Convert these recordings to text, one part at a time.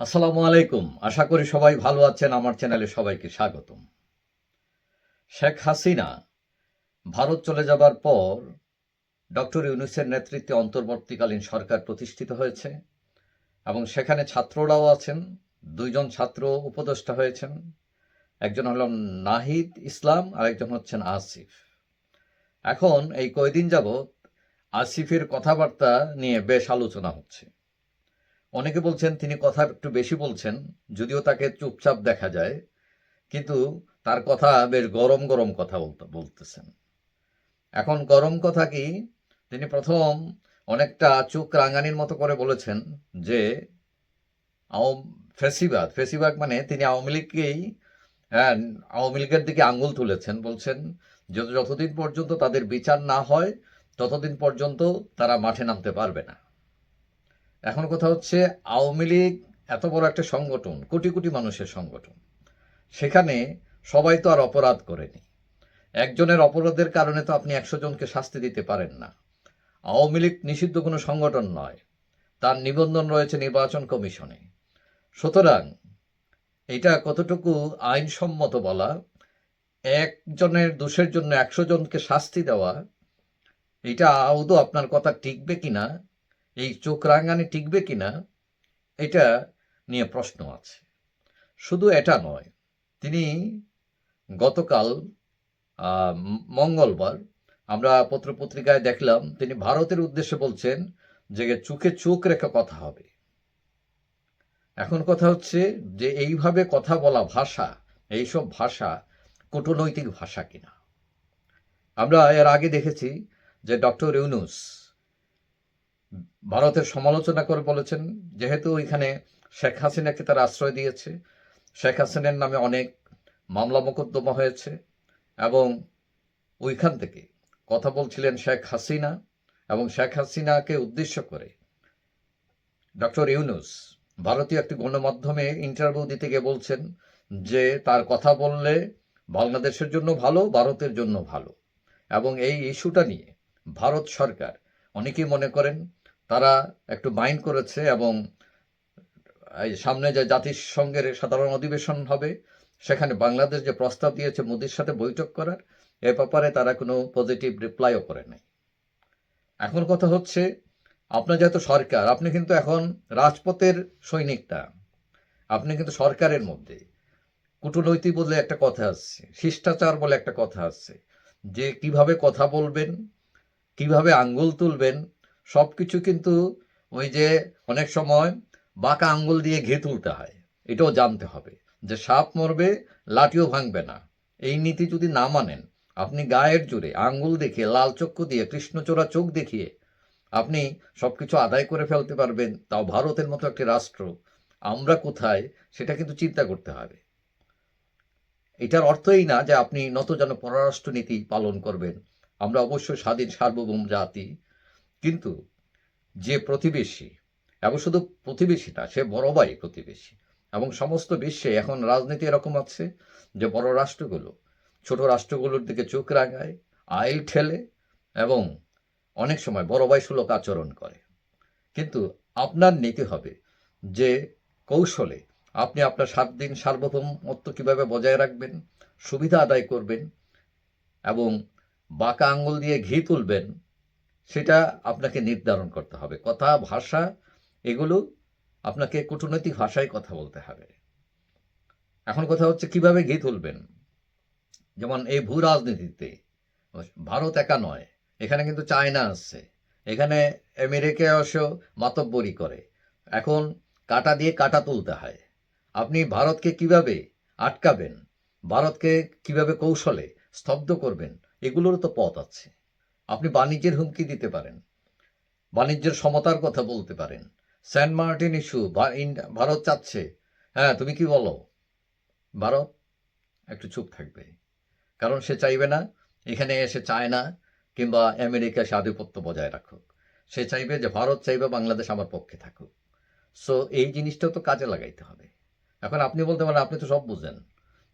আসসালামু আলাইকুম। আশা করি সবাই ভালো আছেন। আমার চ্যানেলে সবাইকে স্বাগতম। শেখ হাসিনা ভারত চলে যাবার পর ডক্টর ইউনুসের নেতৃত্বে অন্তর্বর্তীকালীন সরকার প্রতিষ্ঠিত হয়েছে এবং সেখানে ছাত্ররাও আছেন। দুইজন ছাত্র উপদেষ্টা হয়েছেন। একজন হলেন নাহিদ ইসলাম আর একজন হচ্ছেন আসিফ। এখন এই কয়দিন যাবৎ আসিফের কথাবার্তা নিয়ে বেশ আলোচনা হচ্ছে। অনেকে বলছেন তিনি কথা একটু বেশি বলছেন যদিও তাকে চুপচাপ দেখা যায় কিন্তু তার কথা বেশ গরম গরম কথা বলতে বলতেছেন। এখন গরম কথা কি তিনি প্রথম অনেকটা চোখ রাঙানির মতো করে বলেছেন যে ফেসিবাদ ফেসিবাদ মানে তিনি আওয়ামী লীগকেই হ্যাঁ, আওয়ামী লীগের দিকে আঙুল তুলেছেন বলছেন যত যতদিন পর্যন্ত তাদের বিচার না হয় ততদিন পর্যন্ত তারা মাঠে নামতে পারবে না। এখন কথা হচ্ছে আওয়ামী লীগ এত বড় একটা সংগঠন, কোটি কোটি মানুষের সংগঠন। সেখানে সবাই তো আর অপরাধ করেনি। একজনের অপরাধের কারণে তো আপনি একশো জনকে শাস্তি দিতে পারেন না। আওয়ামী লীগ নিষিদ্ধ কোনো সংগঠন নয়। তার নিবন্ধন রয়েছে নির্বাচন কমিশনে। সুতরাং এটা কতটুকু আইনসম্মত বলা, একজনের দোষের জন্য একশো জনকে শাস্তি দেওয়া, এটা আদৌ আপনার কথা টিকবে কিনা এই চোখ রাঙানি টিকবে কিনা, এটা নিয়ে প্রশ্ন আছে। শুধু এটা নয়, তিনি গতকাল মঙ্গলবার আমরা পত্রপত্রিকায় দেখলাম, তিনি ভারতের উদ্দেশ্যে বলছেন যে চোখে চোখ রেখে কথা হবে। এখন কথা হচ্ছে যে এইভাবে কথা বলা ভাষা, এইসব ভাষা কূটনৈতিক ভাষা কিনা। আমরা এর আগে দেখেছি যে ডক্টর ইউনুস ভারতের সমালোচনা করে বলেছেন, যেহেতু এখানে শেখ হাসিনাকে তারা আশ্রয় দিয়েছে, শেখ হাসিনার নামে অনেক মামলা মোকদ্দমা হয়েছে এবং ওইখান থেকে কথা বলছিলেন শেখ হাসিনা এবং শেখ হাসিনাকে উদ্দেশ্য করে ডক্টর ইউনুস ভারতীয় একটি গণমাধ্যমে ইন্টারভিউ দিতে গিয়ে বলছেন যে তার কথা বললে বাংলাদেশের জন্য ভালো, ভারতের জন্য ভালো। এবং এই ইস্যুটা নিয়ে ভারত সরকার অনেকেই মনে করেন তারা একটু মাইন্ড করেছে এবং, এই সামনে যে জাতিসংঘের সাধারণ অধিবেশন হবে, সেখানে বাংলাদেশ যে প্রস্তাব দিয়েছে মোদির সাথে বৈঠক করার, এ ব্যাপারে তারা কোনো পজিটিভ রিপ্লাইও করে নাই। এখন কথা হচ্ছে আপনার যেহেতু সরকার, আপনি কিন্তু এখন রাজপথের সৈনিকটা, আপনি কিন্তু সরকারের মধ্যে। কূটনৈতিক বলে একটা কথা আসছে শিষ্টাচার বলে একটা কথা আসছে যে কীভাবে কথা বলবেন, কীভাবে আঙ্গুল তুলবেন সব কিছু কিন্তু ওই যে অনেক সময় বাঁকা আঙ্গুল দিয়ে ঘে তুলতে হয়। এটাও জানতে হবে যে সাপ মরবে, লাঠিও ভাঙবে না। এই নীতি যদি না মানেন, আপনি গায়ের জোরে আঙ্গুল দেখিয়ে, লাল চক্ষু দিয়ে, কৃষ্ণচূড়া চোখ দেখিয়ে আপনি সব কিছু আদায় করে ফেলতে পারবেন। তাও ভারতের মতো একটি রাষ্ট্র। আমরা কোথায় সেটা কিন্তু চিন্তা করতে হবে। এটার অর্থই না যে আপনি নত যেন পররাষ্ট্র নীতি পালন করবেন। আমরা অবশ্যই স্বাধীন সার্বভৌম জাতি। কিন্তু যে প্রতিবেশী, এবং শুধু প্রতিবেশী না, সে বড় ভাই প্রতিবেশী, এবং সমস্ত বিশ্বে এখন রাজনীতি এরকম আছে যে বড় রাষ্ট্রগুলো, ছোট রাষ্ট্রগুলোর দিকে চোখ রাঙায় আইল ঠেলে, এবং অনেক সময় বড় ভাই সুলক আচরণ করে। কিন্তু আপনার নীতি হবে যে কৌশলে আপনি আপনার সাত দিন সার্বভৌমত্ব কীভাবে বজায় রাখবেন, সুবিধা আদায় করবেন, এবং বাঁকা আঙ্গুল দিয়ে ঘি তুলবেন সেটা আপনাকে নির্ধারণ করতে হবে। কথা, ভাষা, এগুলো আপনাকে কূটনৈতিক ভাষায় কথা বলতে হবে। এখন কথা হচ্ছে কীভাবে ঘি তুলবেন? যেমন এই ভূ রাজনীতিতে, ভারত একা নয়, এখানে কিন্তু চায়না আসছে এখানে আমেরিকা অবশ্য মাতব্বরি করে। এখন কাটা দিয়ে কাটা তুলতে হয়। আপনি ভারতকে কীভাবে আটকাবেন? ভারতকে কীভাবে কৌশলে স্তব্ধ করবেন? এগুলোরও তো পথ আছে। আপনি বাণিজ্যের হুমকি দিতে পারেন। বাণিজ্যের সমতার কথা বলতে পারেন। সেন্ট মার্টিন ইস্যু ভারত চাচ্ছে। হ্যাঁ তুমি কি বলো? ভারত, একটু চুপ থাকবে। কারণ সে চাইবে না, এখানে এসে চায়না কিংবা আমেরিকা সে আধিপত্য বজায় রাখুক। সে চাইবে যে ভারত চাইবে বাংলাদেশ আমার পক্ষে থাকুক। সো এই জিনিসটা তো কাজে লাগাইতে হবে। এখন আপনি বলতে পারেন, আপনি তো সব বুঝেন।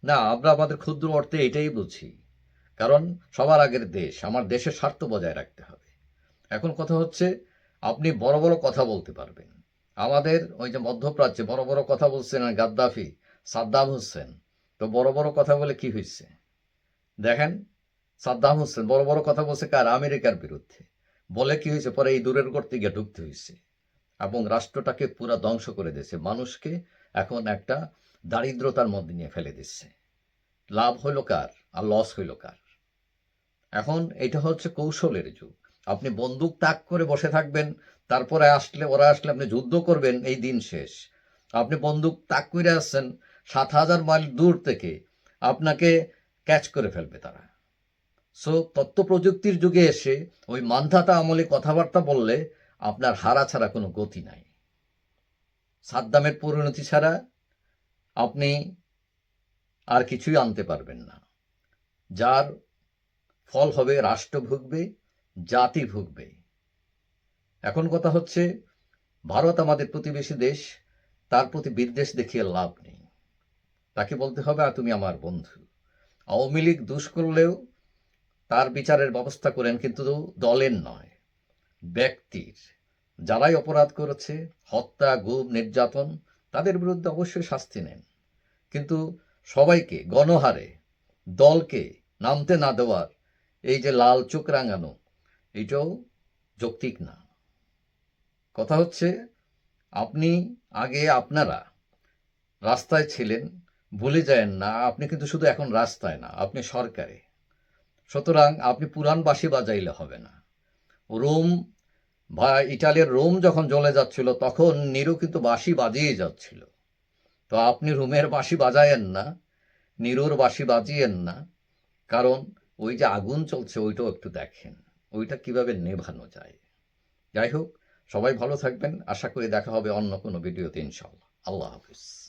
না, আমরা আমাদের ক্ষুদ্র অর্থে এটাই বুঝি। কারণ সবার আগের দেশ, আমার দেশের স্বার্থ বজায় রাখতে হবে। এখন কথা হচ্ছে, আপনি বড় বড় কথা বলতে পারবেন। আমাদের ওই যে মধ্যপ্রাচ্যে বড় বড় কথা বলছেন গাদ্দাফি, সাদ্দাম হোসেন, তো বড় বড় কথা বলে কি হয়েছে দেখেন, সাদ্দাম হোসেন বড় বড় কথা বলছে কার? আমেরিকার বিরুদ্ধে। বলে কি হয়েছে পরে এই দূরের করতে গিয়ে ঢুকতে হয়েছে এবং রাষ্ট্রটাকে পুরা ধ্বংস করে দিয়েছে। মানুষকে এখন একটা দারিদ্রতার মধ্যে নিয়ে ফেলে দিচ্ছে। লাভ হইল কার? আর লস হইল কার? এখন এটা হচ্ছে কৌশলের যুগ। আপনি বন্দুক তাক করে বসে থাকবেন, তারপরে আসলে, ওরা আসলে আপনি যুদ্ধ করবেন, এই দিন শেষ। আপনি বন্দুক তাক করে আসছেন, সাত হাজার মাইল দূর থেকে আপনাকে ক্যাচ করে ফেলবে তারা। সো তথ্য প্রযুক্তির যুগে এসে ওই মান্ধাতা আমলে কথাবার্তা বললে আপনার হারা ছাড়া কোনো গতি নাই। সাদ্দামের পরিণতি ছাড়া আপনি আর কিছুই আনতে পারবেন না। যার ফল হবে, রাষ্ট্র ভুগবে, জাতি ভুগবে। এখন কথা হচ্ছে, ভারত আমাদের প্রতিবেশী দেশ, তার প্রতি বিদ্বেষ দেখিয়ে লাভ নেই। তাকে বলতে হবে, আর তুমি আমার বন্ধু। আওয়ামী লীগ দুষ করলেও তার বিচারের ব্যবস্থা করেন কিন্তু দলের নয়, ব্যক্তির। যারাই অপরাধ করেছে, হত্যা, গুম, নির্যাতন, তাদের বিরুদ্ধে অবশ্যই শাস্তি নেন। কিন্তু সবাইকে গণহারে, দলকে নামতে না দেওয়ার এই যে লাল চোখ রাঙানো, এটাও যৌক্তিক না। কথা হচ্ছে, আপনি, আগে আপনারা রাস্তায় ছিলেন, ভুলে যায়েন না, আপনি কিন্তু শুধু এখন রাস্তায় না, আপনি সরকারে। সুতরাং আপনি পুরাণ বাঁশি বাজাইলে হবে না। রোম, বা ইটালির রোম যখন জ্বলে যাচ্ছিল, তখন নিরু কিন্তু বাঁশি বাজিয়ে যাচ্ছিল। তো আপনি রোমের বাঁশি বাজায়েন না, নিরুর বাঁশি বাজিয়েন না, কারণ ওই যে আগুন চলছে, ওইটাও একটু দেখেন। ওইটা কীভাবে নেভানো যায়। যাই হোক, সবাই ভালো থাকবেন। আশা করি দেখা হবে অন্য কোনো ভিডিওতে ইনশাল্লাহ আল্লাহ হাফিজ।